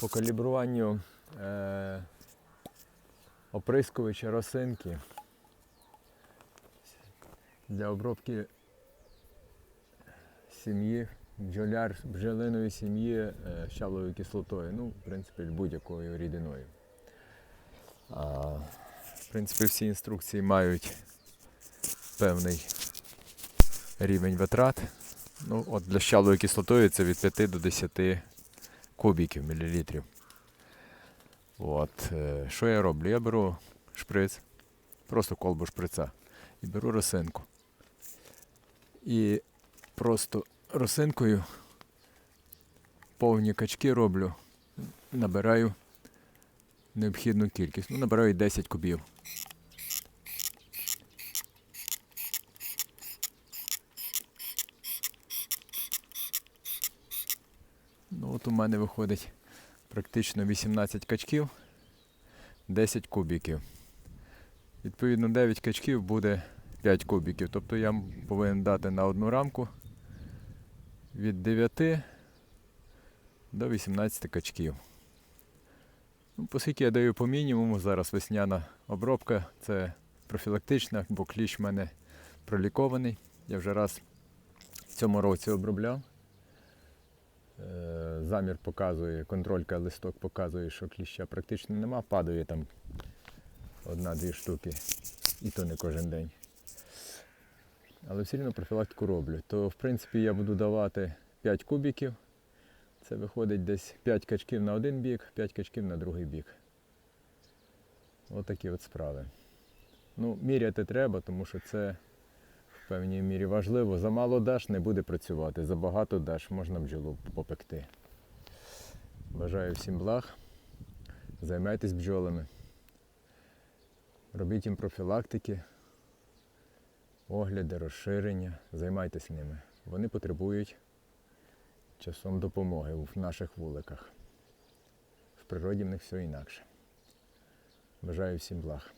по калібруванню е, оприскувача росинки для обробки сім'ї, бджоляр, бджолиної сім'ї е, щавловою кислотою, ну, в принципі, будь-якою рідиною. А, в принципі, всі інструкції мають певний рівень витрат. Ну, от для щавлової кислотою це від 5 до 10 кубіків мілілітрів. От, що я роблю? Я беру шприц, просто колбу шприца, і беру росинку. І просто росинкою повні качки роблю, набираю необхідну кількість. Ну, набираю 10 кубів. Ну, от у мене виходить практично 18 качків, 10 кубіків. Відповідно, 9 качків буде 5 кубіків. Тобто я повинен дати на одну рамку від 9 до 18 качків. Ну, оскільки я даю по мінімуму, зараз весняна обробка, це профілактична, бо кліщ в мене пролікований. Я вже раз в цьому році обробляв. Замір показує, контролька листок показує, що кліща практично нема, падає там одна-дві штуки, і то не кожен день. Але все одно профілактику роблю. То в принципі я буду давати 5 кубіків. Це виходить десь 5 качків на один бік, 5 качків на другий бік. Отакі от справи. Ну, міряти треба, тому що це в певній мірі важливо. Замало даш не буде працювати, забагато даш можна бджолу попекти. Бажаю всім благ. Займайтесь бджолами. Робіть їм профілактики, огляди, розширення. Займайтесь ними. Вони потребують часом допомоги в наших вуликах. В природі в них все інакше. Бажаю всім благ.